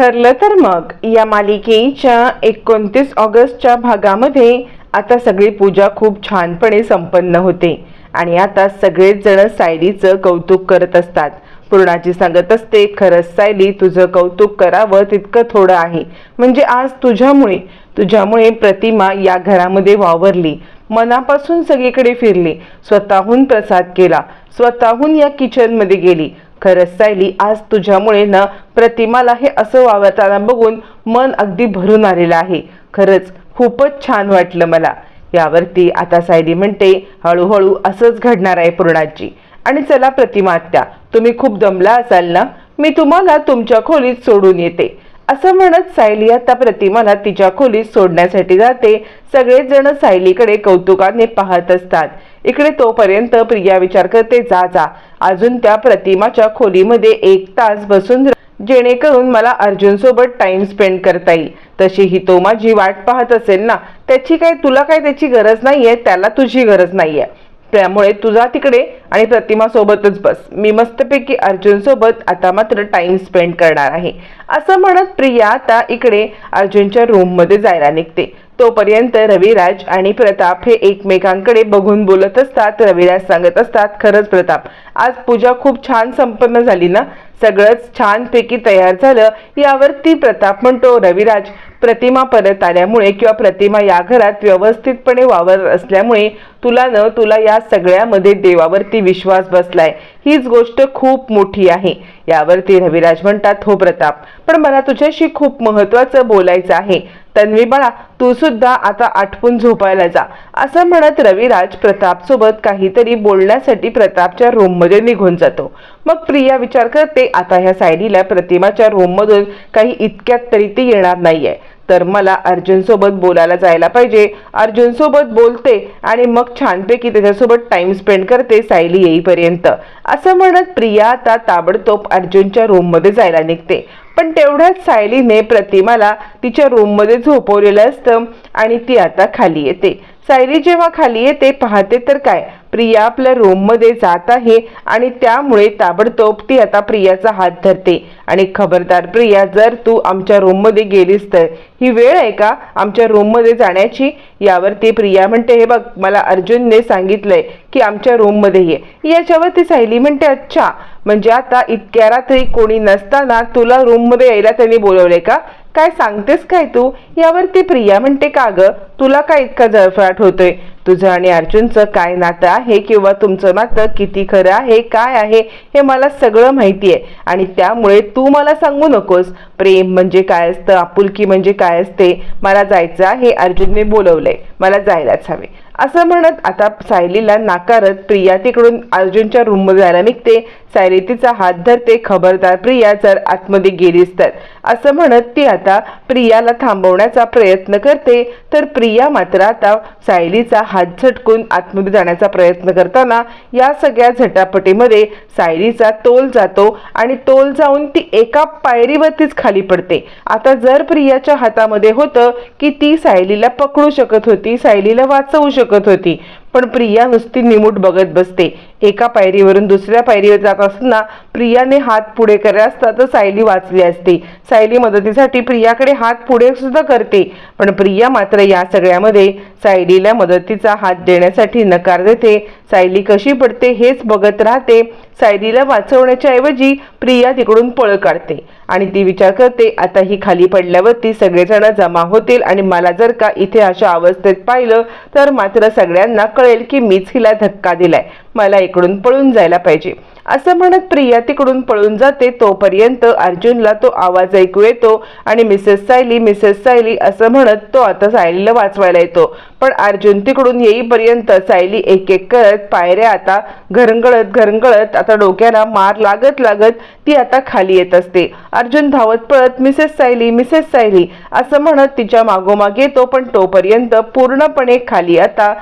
ठरलं तर मग. या मालिकेच्या एकोणतीस ऑगस्टच्या भागामध्ये आता सगळी पूजा खूप छानपणे संपन्न होते. आणि आता सगळेच जण सायलीचं कौतुक करत असतात. पूर्णाची सांगत असते खरंच सायली तुझं कौतुक करावं तितकं थोडं आहे. म्हणजे आज तुझ्यामुळे तुझ्यामुळे प्रतिमा या घरामध्ये वावरली. मनापासून सगळीकडे फिरली. स्वतःहून प्रसाद केला. स्वतःहून या किचनमध्ये गेली. खरंच सायली आज तुझ्यामुळे ना प्रतिमाला हे असं वावरताना बघून मन अगदी भरून आलेलं आहे. खरंच खूपच छान वाटलं मला. यावरती आता सायली म्हणते हळूहळू असंच घडणार आहे पूर्णाची आणि चला प्रतिमा आत्या तुम्ही खूप दमला असाल ना? मी तुम्हाला तुमच्या खोलीत सोडून येते. असं म्हणत सायली आता प्रतिमाला तिच्या खोलीत सोडण्यासाठी जाते. सगळेच जण सायलीकडे कौतुकाने पाहत असतात. इकडे तोपर्यंत प्रिया विचार करते जा जा. अजून त्या प्रतिमाच्या खोलीमध्ये एक तास बसून जेणेकरून मला अर्जुन सोबत टाइम स्पेंड करता येईल. तशी ही तो माझी वाट पाहत असेल ना. त्याची काय तुला काय त्याची गरज नाहीये? त्याला तुझी गरज नाहीये. त्यामुळे तुझा तिकडे आणि प्रतिमा सोबतच बस. मी मस्तपैकी अर्जुन सोबत आता मात्र टाइम स्पेंड करणार आहे. असं म्हणत प्रिया आता इकडे अर्जुनच्या रूममध्ये जायला निघते. तोपर्यंत रविराज आणि प्रताप हे एकमेकांकडे बघून बोलत असतात रविराज सांगत असतात खरंच प्रताप आज पूजा खूप छान संपन्न झाली ना? सगळंच छानपैकी तयार झालं. यावरती प्रताप म्हणतो रविराज प्रतिमा परत आल्यामुळे किंवा प्रतिमा या घरात व्यवस्थितपणे वावर असल्यामुळे तुला न तुला या सगळ्यामध्ये देवावरती विश्वास बसलाय. हीच गोष्ट खूप मोठी आहे. यावरती रविराज म्हणतात हो प्रताप पण मला तुझ्याशी खूप महत्वाचं बोलायचं आहे. तन्वी बाळा तू सुद्धा आता आटपून झोपायला जा. असं म्हणत रविराज प्रताप सोबत काहीतरी बोलण्यासाठी प्रतापच्या रूममध्ये निघून जातो. मग प्रिया विचार करते आता ह्या सायलीला प्रतिमाच्या रूम मधून काही इतक्यात तरी ती येणार नाहीये. तर मला अर्जुन सोबत बोलायला जायला पाहिजे. अर्जुन सोबत बोलते आणि मग छानपैकी त्याच्यासोबत टाइम स्पेंड करते सायली येईपर्यंत. असं म्हणत प्रिया आता ताबडतोब अर्जुनच्या रूममध्ये जायला निघते. पण तेवढ्याच सायलीने प्रतिमाला तिच्या रूममध्ये झोपवलेलं असतं आणि ती आता खाली येते. सायली जेव्हा खाली येते पाहते तर काय? प्रिया आपल्या रूममध्ये जात आहे आणि त्यामुळे ताबडतोब ती आता प्रियाचा हात धरते. आणि खबरदार प्रिया जर तू आमच्या रूममध्ये गेलीस तर ही वेळ आहे का आमच्या रूममध्ये जाण्याची? यावरती प्रिया म्हणते हे बघ मला अर्जुनने सांगितलंय की आमच्या रूममध्ये ये. याच्यावरती सायली म्हणते अच्छा म्हणजे आता इतक्या रात्री कोणी नसताना तुला रूममध्ये यायला त्यांनी बोलवले का? काय सांगतेस काय तू? यावरती प्रिया म्हणते का ग? तुला काय इतका जळफळाट होतोय? तुझं आणि अर्जुनचं काय नातं आहे किंवा तुमचं नातं किती खरं आहे काय आहे हे मला सगळं माहिती आहे आणि त्यामुळे तू मला सांगू नकोस. प्रेम म्हणजे काय असतं? आपुलकी म्हणजे काय असते? मला जायचं आहे अर्जुनने बोलवलंय. मला जायलाच हवे. असं म्हणत आता सायलीला नाकारत प्रिया तिकडून अर्जुनच्या रूममध्ये जायला निघते. सायरेतीचा हात धरते खबरदार. प्रिया जर आतमध्ये गेलीस तर. असं म्हणत ती आता प्रियाला थांबवण्याचा प्रयत्न करते. तर प्रिया मात्र आता सायलीचा हात झटकून आतमध्ये जाण्याचा प्रयत्न करताना या सगळ्या झटापटीमध्ये सायलीचा तोल जातो आणि तोल जाऊन ती एका पायरीवरतीच खाली पडते. आता जर प्रियाच्या हातामध्ये होतं की ती सायलीला पकडू शकत होती सायलीला वाचवू शकत होती पण प्रिया नुसती निमूट बघत बसते. एका पायरीवरून दुसऱ्या पायरीवर जात असताना प्रियाने हात पुढे केला असता तर सायली वाचली असती. सायली मदतीसाठी प्रियाकडे हात पुढे सुद्धा करते. पण प्रिया मात्र या सगळ्यामध्ये सायलीला मदतीचा हात देण्यासाठी नकार देते. सायली कशी पडते हेच बघत राहते. सायलीला वाचवण्याच्या ऐवजी प्रिया तिकडून पळ काढते आणि ती विचार करते आता ही खाली पडल्यावरती सगळेजण जमा होतील आणि मला जर का इथे अशा अवस्थेत पाहिलं तर मात्र सगळ्यांना कळेल की मीच हिला धक्का दिलाय. मला इकडून पळून जायला पाहिजे. असं म्हणत प्रिया तिकडून पळून जाते. तोपर्यंत अर्जुनला तो आवाज ऐकू येतो आणि मिसेस सायली मिसेस सायली असं म्हणत तो आता सायलीला वाचवायला येतो. पण अर्जुन तिकडून येईपर्यंत सायली एक एक करत पायऱ्या आता घरंगळत घरंगळत आता डोक्याला मार लागत लागत ती आता खाली येत असते. अर्जुन धावत पळत मिसेस सायली मिसेस सायली असं म्हणत तिच्या मागोमाग येतो. पण तोपर्यंत पूर्णपणे खाली आता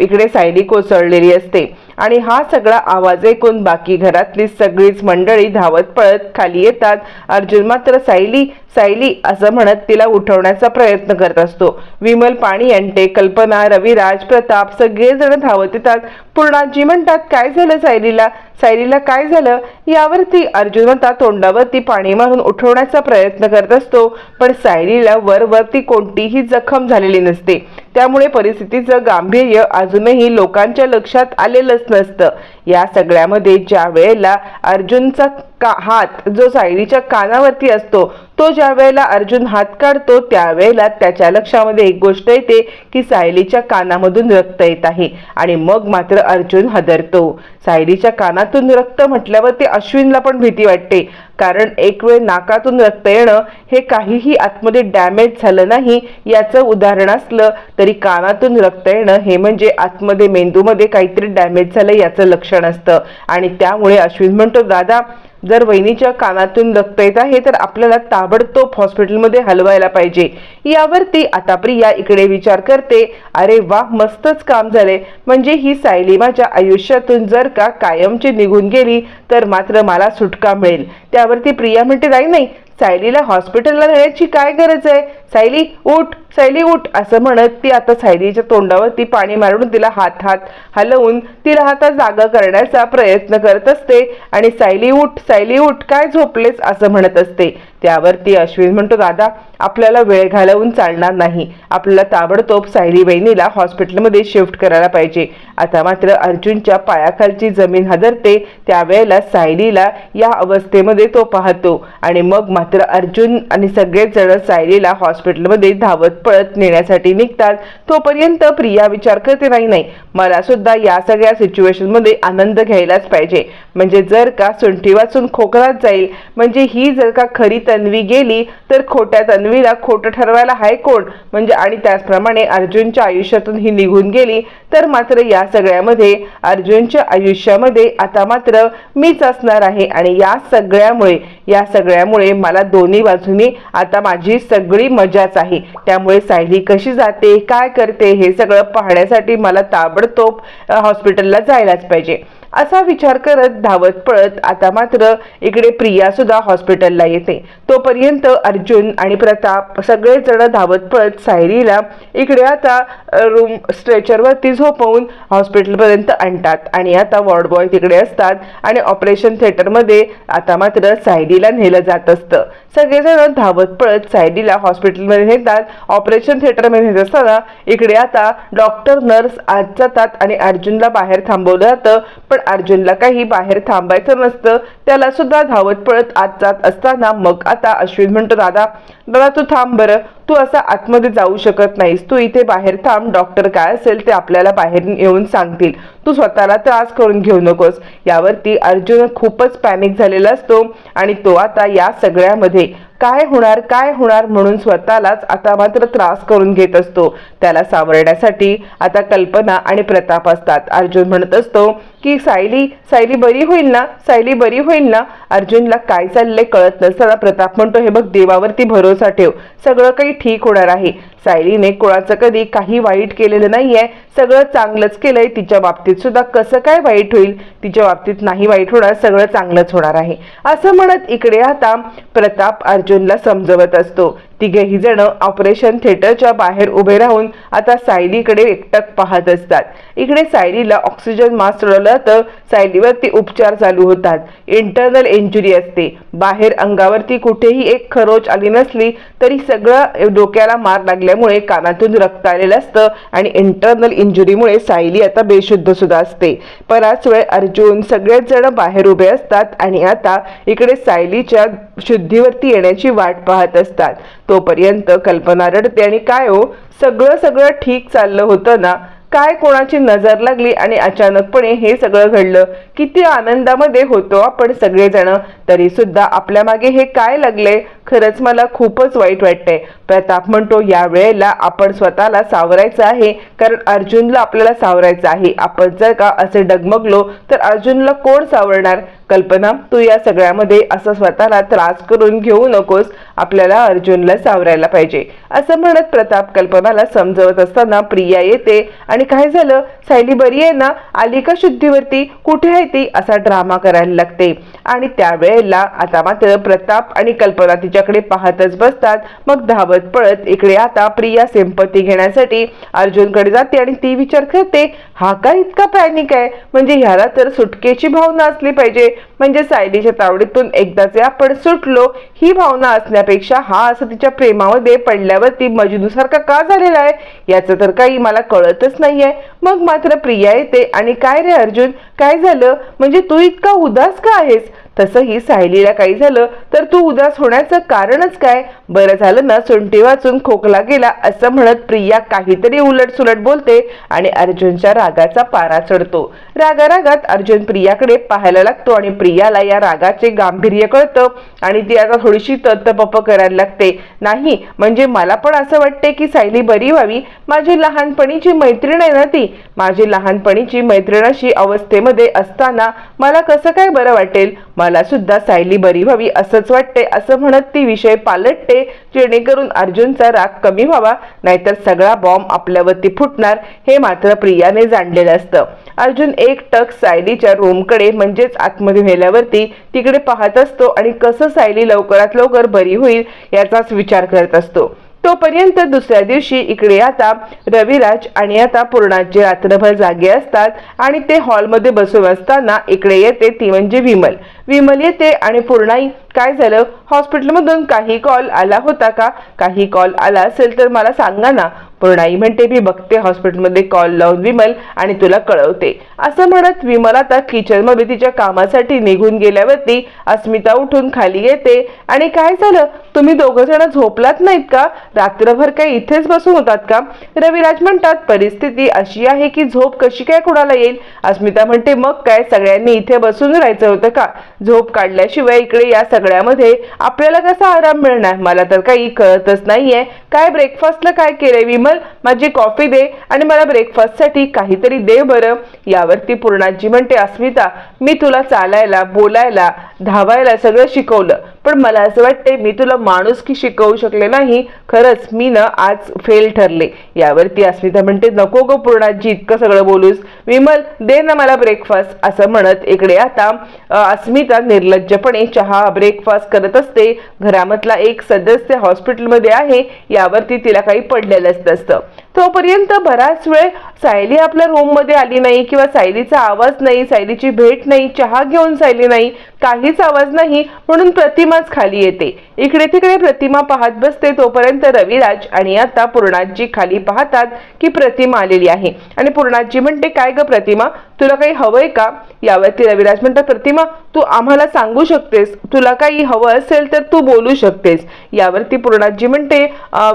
इकडे सायली कोसळलेली असते. आणि हा सगळा आवाज ऐकून बाकी घरातली सगळीच मंडळी धावत पळत खाली येतात. अर्जुन मात्र सायली सायली असं म्हणत तिला उठवण्याचा प्रयत्न करत असतो. विमल पाणी अंटे कल्पना रविराज प्रताप सगळेजण धावत येतात. पूर्णाजी म्हणतात काय झालं सायलीला? सायलीला काय झालं? यावरती अर्जुन आता तोंडावरती पाणी मारून उठवण्याचा प्रयत्न करत असतो. पण सायलीला वरवरती कोणतीही जखम झालेली नसते. त्यामुळे परिस्थितीचं गांभीर्य अजूनही लोकांच्या लक्षात आलेलंच नसतं. या सगळ्यामध्ये ज्या वेळेला अर्जुनचा का हात जो सायरीच्या कानावरती असतो तो ज्या वेळेला अर्जुन हात काढतो त्यावेळेला त्याच्या लक्षामध्ये एक गोष्ट येते की सायलीच्या कानामधून रक्त येत आहे आणि मग मात्र अर्जुन हदरतो. सायलीच्या कानातून रक्त म्हटल्यावर ते अश्विनला पण भीती वाटते कारण एक वेळ नाकातून रक्त येणं हे काहीही आतमध्ये डॅमेज झालं नाही याचं उदाहरण असलं तरी कानातून रक्त येणं हे म्हणजे आतमध्ये मेंदूमध्ये काहीतरी डॅमेज झालं याचं लक्षण असतं. आणि त्यामुळे अश्विन म्हणतो दादा जर वहिनीच्या कानातून रक्त येत आहे तर आपल्याला ताबडतोब हॉस्पिटलमध्ये हलवायला पाहिजे. यावरती आता प्रिया इकडे विचार करते अरे वा मस्तच काम झाले म्हणजे ही सायली माझ्या आयुष्यातून जर का कायमची निघून गेली तर मात्र मला सुटका मिळेल. त्यावरती प्रिया म्हणते नाही नाही. सायलीला हॉस्पिटलला नेण्याची काय गरज आहे? सायली उठ सायली उठ असं म्हणत ती आता सायलीच्या तोंडावरती पाणी मारून तिला हात हात हलवून तिला हातात जागा करण्याचा प्रयत्न करत असते. आणि सायली उठ सायली उठ काय झोपलेस असं म्हणत असते. त्यावरती अश्विन म्हणतो दादा आपल्याला वेळ घालवून चालणार नाही. आपल्याला ताबडतोब सायली बहिणीला हॉस्पिटलमध्ये शिफ्ट करायला पाहिजे. आता मात्र अर्जुनच्या पायाखालची जमीन हदरते. त्यावेळेला सायलीला या अवस्थेमध्ये तो पाहतो. आणि मग मात्र अर्जुन आणि सगळेच जण सायलीला हॉस्पिटलमध्ये धावत पळत नेण्यासाठी निघतात. तोपर्यंत प्रिया विचार करते नाही नाही मला सुद्धा या सगळ्या सिच्युएशनमध्ये आनंद घ्यायलाच पाहिजे. म्हणजे जर का सुंठी वाचून खोकलात जाईल म्हणजे ही जर का खरी तन्वी गेली तर खोट्या तन्वीला खोटं ठरवायला हाय कोण? म्हणजे आणि त्याचप्रमाणे अर्जुनच्या आयुष्यातून ही निघून गेली तर मात्र या सगळ्यामध्ये अर्जुनच्या आयुष्यामध्ये आता मात्र मीच असणार आहे. आणि या सगळ्यामुळे या सगळ्यामुळे मला दोन्ही बाजूनी आता माझी सगळी मजाच आहे. त्यामुळे सायली कशी जाते काय करते हे सगळं पाहण्यासाठी मला ताबडतोब हॉस्पिटलला जायलाच पाहिजे. असा विचार करत धावत पळत आता मात्र इकडे प्रिया सुद्धा हॉस्पिटलला येते. तोपर्यंत अर्जुन आणि प्रताप सगळेजण धावत पळत सायरीला इकडे आता रूम स्ट्रेचरवरती झोपवून हॉस्पिटलपर्यंत आणतात. आणि आता वॉर्ड बॉय तिकडे असतात आणि ऑपरेशन थिएटरमध्ये आता मात्र सायरीला नेलं जात असतं. सगळेजण धावत पळत सायरीला हॉस्पिटलमध्ये नेतात. ऑपरेशन थिएटरमध्ये नेत असताना इकडे आता डॉक्टर नर्स आत जातात आणि अर्जुनला बाहेर थांबवलं जातं. पण अर्जुनला काही बाहेर थांबायचं नसतं. त्याला सुद्धा धावत पळत आत जात असताना मग आता अश्विन म्हणतो दादा दादा तू थांब बरं. तू असा आतमध्ये जाऊ शकत नाहीस. तू इथे बाहेर थांब डॉक्टर काय असेल ते आपल्याला बाहेर येऊन सांगतील. तू स्वतःला त्रास करून घेऊ नकोस. यावरती अर्जुन खूपच पॅनिक झालेला असतो आणि तो आता या सगळ्यामध्ये काय होणार काय होणार म्हणून स्वतःलाच आता मात्र त्रास करून घेत असतो. त्याला सावरण्यासाठी आता कल्पना आणि प्रताप असतात. अर्जुन म्हणत असतो की सायली सायली बरी होईल ना? सायली बरी होईल ना? अर्जुनला काय चाललंय कळत नसताना प्रताप म्हणतो हे बघ देवावरती भरोसा ठेव. सगळं काही ठीक होणार आहे. सायलीने कोणाचं कधी काही वाईट केलेलं नाहीये सगळं चांगलंच केलंय तिच्या बाबतीत सुद्धा कसं काय वाईट होईल तिच्या बाबतीत नाही वाईट होणार सगळं चांगलंच होणार आहे. असं म्हणत इकडे आता प्रताप अर्जुनला समजवत असतो. तिघेही जण ऑपरेशन थिएटरच्या बाहेर उभे राहून आता सायलीकडे एकटक पाहत असतात. इकडे सायलीला ऑक्सिजन मास्क सोडवलं तर सायलीवरती उपचार चालू होतात. इंटरनल इंजुरी असते. बाहेर अंगावरती कुठेही एक खरोच आली नसली तरी सगळं डोक्याला मार लागल्यामुळे कानातून रक्त आलेलं असतं आणि इंटरनल इंजुरीमुळे सायली आता बेशुद्ध सुद्धा असते. बराच वेळ अर्जुन सगळेच जण बाहेर उभे असतात आणि आता इकडे सायलीच्या शुद्धीवरती येण्याची वाट पाहत असतात. तोपर्यंत कल्पना रडते आणि काय हो? सगळं सगळं ठीक चाललं होतं ना? काय कोणाची नजर लागली आणि अचानकपणे हे सगळं घडलं? किती आनंदामध्ये होतो आपण सगळेजण. तरी सुद्धा आपल्या मागे हे काय लागले? खरंच मला खूपच वाईट वाटतंय. प्रताप म्हणतो या वेळेला आपण स्वतःला सावरायचं आहे कारण अर्जुनला आपल्याला सावरायचं आहे. आपण जर का असे डगमगलो तर अर्जुनला कोण सावरणार? कल्पना तू या सगळ्यामध्ये असं स्वतःला त्रास करून घेऊ नकोस. आपल्याला अर्जुनला सावरायला पाहिजे. असं म्हणत प्रताप कल्पनाला समजवत असताना प्रिया येते. आणि काय झालं? सायली बरी आहे ना? आली का शुद्धीवरती? कुठे आहे ती? असा ड्रामा करायला लागते. आणि त्यावेळेला आता मात्र प्रताप आणि कल्पना तिच्या तिच्याकडे पाहतच बसतात. मग धावत पळत इकडे आता प्रिया सेंपती घेण्यासाठी अर्जुनकडे जाते आणि ती विचार करते हा का इतका पॅनिक आहे? म्हणजे ह्याला तर सुटकेची भावना असली पाहिजे. म्हणजे सायलीच्या तावडीतून एकदाचे आपण सुटलो ही भावना असण्यापेक्षा हा असं तिच्या प्रेमामध्ये पडल्यावरती मजनूसारखा का झालेला आहे? याचं तर काही मला कळतच नाहीये. मग मात्र प्रिया येते आणि काय रे अर्जुन? काय झालं? म्हणजे तू इतका उदास का आहेस? तसंही सायलीला काही झालं तर तू उदास होण्याचं कारणच काय? बरं झालं ना सुंटी वाचून खोकला गेला असं म्हणत प्रिया काहीतरी उलट सुलट बोलते आणि अर्जुनच्या रागाचा पारा चढतो. रागा रागात अर्जुन प्रियाकडे पाहायला लागतो आणि प्रियाला या रागाचे गांभीर्य कळतं आणि ती आता थोडीशी तत्तपप करायला लागते. नाही म्हणजे मला पण असं वाटते की सायली बरी व्हावी. माझी लहानपणीची मैत्रीण आहे ना ती. माझी लहानपणीची मैत्रीण अशी अवस्थेमध्ये असताना मला कसं काय बरं वाटेल? मला सुद्धा सायली बरी व्हावी असंच वाटते असं म्हणत ती विषय पालटते. जेणेकरून अर्जुनचा राग कमी व्हावा नाहीतर सगळा बॉम्ब आपल्यावरती फुटणार हे मात्र प्रियाने जाणलेलं असतं. अर्जुन एक टक सायलीच्या रूमकडे म्हणजेच आतमध्ये नेल्यावरती तिकडे पाहत असतो आणि कसं सायली लवकरात लवकर बरी होईल याचाच विचार करत असतो. तोपर्यंत दुसऱ्या दिवशी इकडे आता रविराज आणि आता पूर्णाचे रात्रभर जागे असतात आणि ते हॉलमध्ये बसून असताना इकडे येते ती म्हणजे विमल. विमल येते आणि पूर्णाई काय झालं? हॉस्पिटलमधून काही कॉल आला होता का? काही कॉल आला असेल तर मला सांगा ना. पूर्णाई म्हणते मी बघते हॉस्पिटलमध्ये कॉल लावून विमल आणि तुला कळवते. असं म्हणत विमल आता किचनमध्ये तिच्या कामासाठी निघून गेल्यावरती अस्मिता उठून खाली येते. आणि काय झालं? तुम्ही दोघं जण झोपलात नाहीत का? रात्रभर काही इथेच बसून होतात का? रविराज म्हणतात परिस्थिती अशी आहे की झोप कशी काय कुणाला येईल? अस्मिता म्हणते मग काय? सगळ्यांनी इथे बसून राहायचं होतं का? झोप काढल्याशिवाय इकडे या सगळ्यामध्ये आपल्याला कसा आराम मिळणार? मला तर काही कळतच नाहीये. काय ब्रेकफास्टला काय केलंय विमल? माझी कॉफी दे आणि मला ब्रेकफास्टसाठी काहीतरी दे बरं. यावरती पूर्णाजी म्हणते अस्मिता मी तुला चालायला बोलायला धावायला सगळं शिकवलं. पण मला असं वाटते मी तुला माणूस की शिकवू शकले नाही खरंच मी ना आज फेल ठरले. यावरती अस्मिता म्हणते नको गो पूर्णाजी इतकं सगळं बोलूस. विमल दे ना मला ब्रेकफास्ट असं म्हणत इकडे आता अस्मिता निर्लज्जपणे चहा ब्रेकफास्ट करत असते. घरामधला एक सदस्य हॉस्पिटलमध्ये आहे यावरती तिला काही पडलेलंच नसतं. तोपर्यंत बराच वेळ सायली आपल्या रूममध्ये आली नाही किंवा सायलीचा आवाज नाही सायलीची भेट नाही चहा घेऊन सायली नाही काहीच आवाज नाही. म्हणून प्रतिमाच खाली येते. इकडे तिकडे प्रतिमा पाहत बसते तोपर्यंत रविराज आणि आता पूर्णाजी खाली पाहतात की प्रतिमा आलेली आहे. आणि पूर्णाजी म्हणते काय ग प्रतिमा? तुला काही हवंय का? यावरती रविराज म्हणतात प्रतिमा तू आम्हाला सांगू शकतेस. तुला काही हवं असेल तर तू बोलू शकतेस. यावरती पूर्णाजी म्हणते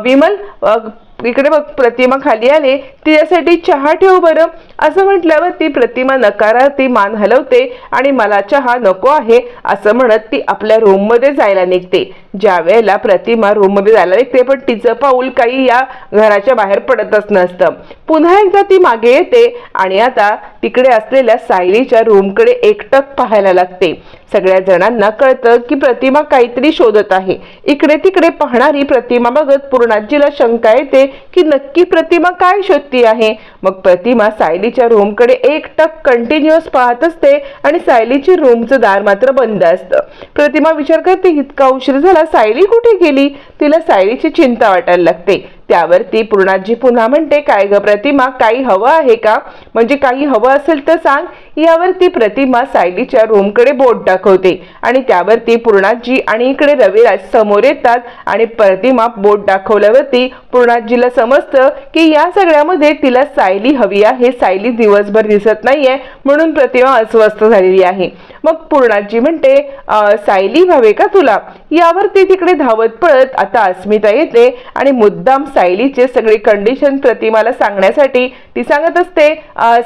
विमल इकडे बघ प्रतिमा खाली आले. तिच्यासाठी चहा ठेव बरं. असं म्हटल्यावर ती प्रतिमा नकारार्थी मान हलवते आणि मला चहा नको आहे असं म्हणत ती आपल्या रूममध्ये जायला निघते. ज्या वेळेला प्रतिमा रूममध्ये जायला निघते पण तिचं पाऊल काही या घराच्या बाहेर पडतच नसतं. पुन्हा एकदा ती मागे येते आणि आता तिकडे असलेल्या सायलीच्या रूमकडे एकटक पाहायला लागते. सगळ्या जणांना कळतं की प्रतिमा काहीतरी शोधत आहे. इकडे तिकडे पाहणारी प्रतिमा बघत पूर्णाजीला शंका येते की नक्की प्रतिमा काय शोधती आहे? मग प्रतिमा सायलीच्या रूमकडे एकटक कंटिन्युअस पाहत असते आणि सायलीची रूमचं दार मात्र बंद असतं. प्रतिमा विचार करते इतका उशीर झाला सायली कुठे गेली? तिला सायलीची चिंता वाटायला लागते. त्यावरती पूर्णाजी पुन्हा म्हणते काय ग प्रतिमा? काही हवं आहे का? म्हणजे काही हवं असेल तर सांग. यावरती प्रतिमा सायलीच्या रूमकडे बोट दाखवते आणि त्यावरती पूर्णाजी आणि इकडे रविराज समोर येतात आणि प्रतिमा बोट दाखवल्यावरती पूर्णाजीला समजतं की या सगळ्यामध्ये तिला सायली हवी आहे. सायली दिवसभर दिसत नाहीये म्हणून प्रतिमा अस्वस्थ झालेली आहे. मग पूर्णाजी म्हणते सायली हवे का तुला? यावरती तिकडे धावत पळत आता अस्मिता येते आणि मुद्दाम सायलीचे सगळे कंडिशन प्रतिमाला सांगण्यासाठी ती सांगत असते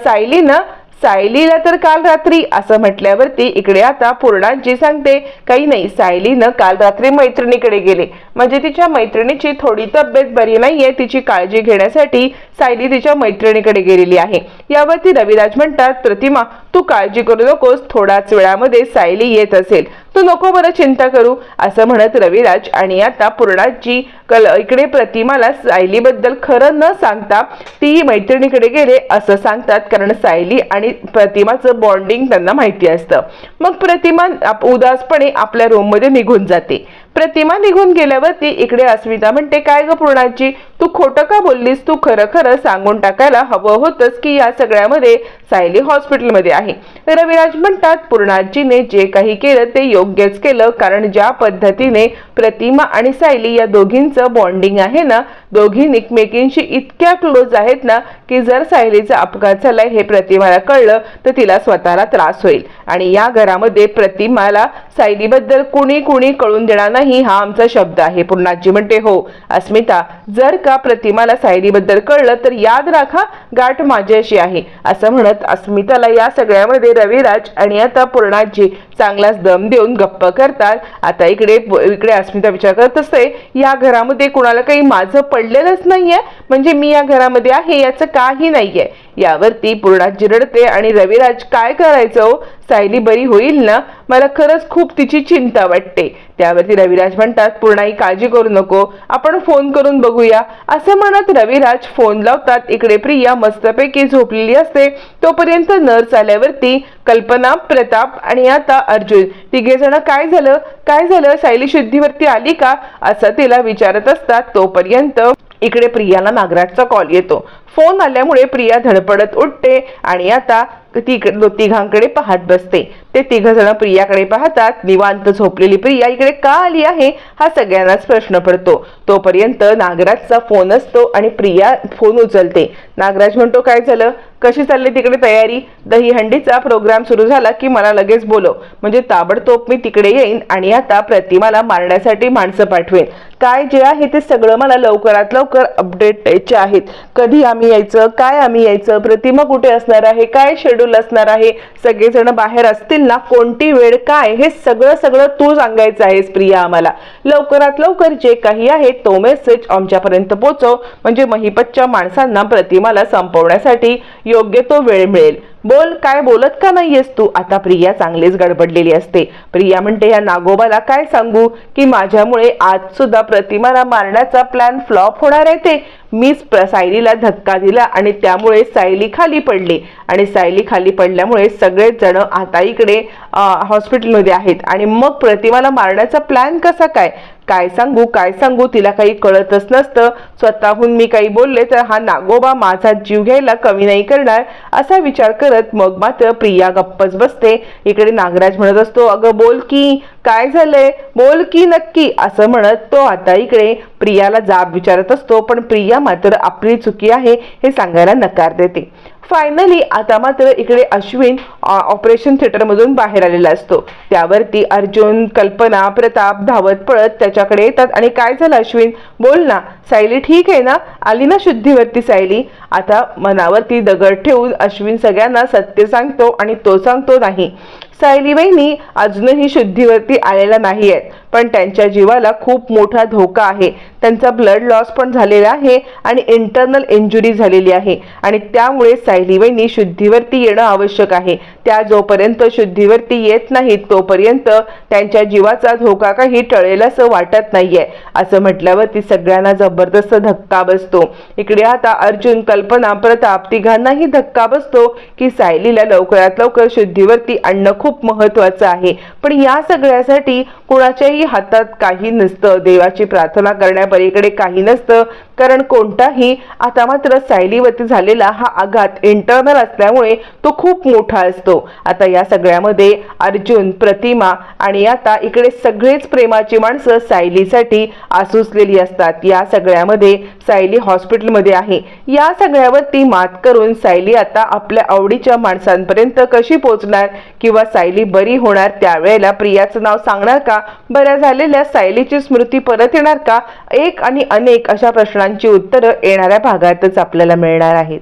सायलीनं सायलीला तर काल रात्री असं म्हटल्यावरती इकडे आता पूर्णाजी सांगते काही नाही सायलीनं काल रात्री मैत्रिणीकडे गेले. म्हणजे तिच्या मैत्रिणीची थोडी तब्येत बरी नाहीये तिची काळजी घेण्यासाठी सायली तिच्या मैत्रिणीकडे गेलेली आहे. यावरती रविराज म्हणतात प्रतिमा तू काळजी करू नकोस थोड्याच वेळामध्ये सायली येत असेल. तू नको बरं चिंता करू असं म्हणत रविराज. आणि आता पूर्णाची कल इकडे प्रतिमाला सायलीबद्दल खरं न सांगता ती मैत्रिणीकडे गेले असं सांगतात. कारण सायली आणि प्रतिमाचं बॉन्डिंग त्यांना माहिती असतं. मग प्रतिमा आप- उदासपणे आपल्या रूममध्ये निघून जाते. प्रतिमा निघून गेल्यावरती इकडे अस्मिता म्हणते काय ग पूर्णाची तू खोटं का बोललीस? तू खरं खरं सांगून टाकायला हवं होतंच की या सगळ्यामध्ये सायली हॉस्पिटलमध्ये आहे. रविराज म्हणतात पूर्णाजीने जे काही केलं ते योग्यच केलं कारण ज्या पद्धतीने प्रतिमा आणि सायली या दोघींचं बॉन्डिंग आहे ना दोघी एकमेकींशी इतक्या क्लोज आहेत ना की जर सायलीचा अपघात झालाय हे प्रतिमाला कळलं तर तिला स्वतःला त्रास होईल. आणि या घरामध्ये प्रतिमाला सायलीबद्दल कुणी कुणी कळून देणार नाही हा आमचा शब्द आहे. पूर्णाजी म्हणते हो अस्मिता जर का प्रतिमाला सायलीबद्दल कळलं तर याद राखा गाठ माझ्याशी आहे. असं म्हणत अस्मिताला या सगळ्यामध्ये रविराज आणि आता पूर्णाजी चांगलाच दम देऊन गप्प करतात. आता इकडे इकडे अस्मिता विचार करत असते या घरामध्ये कुणाला काही माझं पडलेलंच नाहीये? म्हणजे मी या घरामध्ये आहे याचं काही नाहीये. यावरती पूर्णा जिरडते आणि रविराज काय करायचं? सायली बरी होईल ना? मला खरंच खूप तिची चिंता वाटते. त्यावरती रविराज म्हणतात पूर्णाई काळजी करू नको. आपण फोन करून बघूया. असं म्हणत रविराज फोन लावतात. इकडे प्रिया मस्तपैकी झोपलेली असते. तोपर्यंत नर्स आल्यावरती कल्पना प्रताप आणि आता अर्जुन. तिघे जण काय झालं? काय झालं? सायली शुद्धीवरती आली का? असं तिला विचारत असतात. तोपर्यंत इकडे प्रियाला नागराजचा कॉल येतो. फोन आल्यामुळे प्रिया धडपडत उठते आणि आता ती तिघांकडे पाहत बसते. ते तिघ जण प्रियाकडे पाहतात. निवांत झोपलेली प्रिया इकडे का आली आहे? हा सगळ्यांनाच प्रश्न पडतो. तोपर्यंत नागराजचा फोन असतो आणि प्रिया फोन उचलते. नागराज म्हणतो काय झालं? कशी चालली तिकडे तयारी? दहीहंडीचा प्रोग्राम सुरू झाला की मला लगेच बोलव. म्हणजे ताबडतोब मी तिकडे येईन आणि आता प्रतिमाला मारण्यासाठी माणसं पाठवेन. काय जे आहे ते सगळं मला लवकरात लवकर अपडेट द्यायचे आहेत. कधी आम्ही यायचं? काय आम्ही यायचं? प्रतिमा कुठे असणार आहे? काय शेड्यूल असणार आहे? सगळेजण बाहेर असतील ना कोणती वेळ काय हे सगळं सगळं तू सांगायचं आहेस प्रिया आम्हाला. लवकरात लवकर जे काही आहे तो मेसेज आमच्यापर्यंत पोहोचव म्हणजे महिपतच्या माणसांना प्रतिमाला संपवण्यासाठी योग्य तो वेळ मिळेल. बोल काय बोलत का नाहीयेस तू? आता प्रिया चांगलीच गडबडलेली असते. प्रिया म्हणते या नागोबाला काय सांगू? की माझ्यामुळे आज सुद्धा प्रतिमाला मारण्याचा प्लॅन फ्लॉप होणार आहे ते. मीच सायलीला धक्का दिला आणि त्यामुळे सायली खाली पडली. आणि सायली खाली पडल्यामुळे सगळेच जण आता इकडे हॉस्पिटलमध्ये आहेत. आणि मग प्रतिमाला मारण्याचा प्लॅन कसा काय? काय सांगू काय सांगू तिला काही कळतच नसतं. स्वतःहून मी काही बोलले तर हा नागोबा माझा जीव घ्यायला कमी नाही करणार असा विचार करत मग मात्र प्रिया गप्पच बसते. इकडे नागराज म्हणत असतो अगं बोल की काय झालंय? बोल की नक्की असं म्हणत तो आता इकडे प्रियाला जाब विचारत असतो पण प्रिया मात्र आपली चुकी आहे हे सांगायला नकार देते. फायनली आता मात्र इकडे अश्विन ऑपरेशन थिएटरमधून बाहेर आलेला असतो. त्यावरती अर्जुन कल्पना प्रताप धावत पळत त्याच्याकडे येतात. आणि काय झालं अश्विन? बोल ना. सायली ठीक आहे ना? आली ना शुद्धीवरती सायली. आता मनावरती दगड ठेवून अश्विन सगळ्यांना सत्य सांगतो आणि तो सांगतो नाही. सायली बहिणी अजूनही शुद्धीवरती आलेला नाही आहेत पण त्यांच्या जीवाला खूप मोठा धोका आहे. त्यांचा ब्लड लॉस पण झालेला आहे आणि इंटरनल इंजुरी झालेली आहे. आणि त्यामुळे सायली बहिणी शुद्धीवरती येणं आवश्यक आहे. त्या जोपर्यंत शुद्धीवरती येत नाहीत तोपर्यंत त्यांच्या जीवाचा धोका काही टळेल असं वाटत नाहीये. असं म्हटल्यावरती सगळ्यांना जबरदस्त धक्का बसतो. इकडे आता अर्जुन कल्पना प्रताप तिघांनाही धक्का बसतो की सायलीला लवकरात लवकर शुद्धीवरती आणणं खूप महत्वाचं आहे. पण या सगळ्यासाठी कुणाच्याही हातात काही नसतं. देवाची प्रार्थना करण्यापलीकडे काही नसतं. कारण कोणताही आता मात्र सायलीवरती झालेला हा आघात इंटरनल असल्यामुळे तो खूप मोठा असतो. आता या सगळ्यामध्ये अर्जुन प्रतिमा आणि आता इकडे सगळेच प्रेमाची माणसं सायलीसाठी आसुसलेली असतात. या सगळ्यामध्ये सायली हॉस्पिटलमध्ये आहे. या सगळ्यावरती मात करून सायली आता आपल्या आवडीच्या माणसांपर्यंत कशी पोहोचणार किंवा सायली बरी होणार त्यावेळेला प्रियाचं नाव सांगणार का? का बऱ्या झालेल्या सायलीची स्मृती परत येणार का? एक आणि अनेक अशा प्रश्नांची उत्तरं येणाऱ्या भागातच आपल्याला मिळणार आहेत.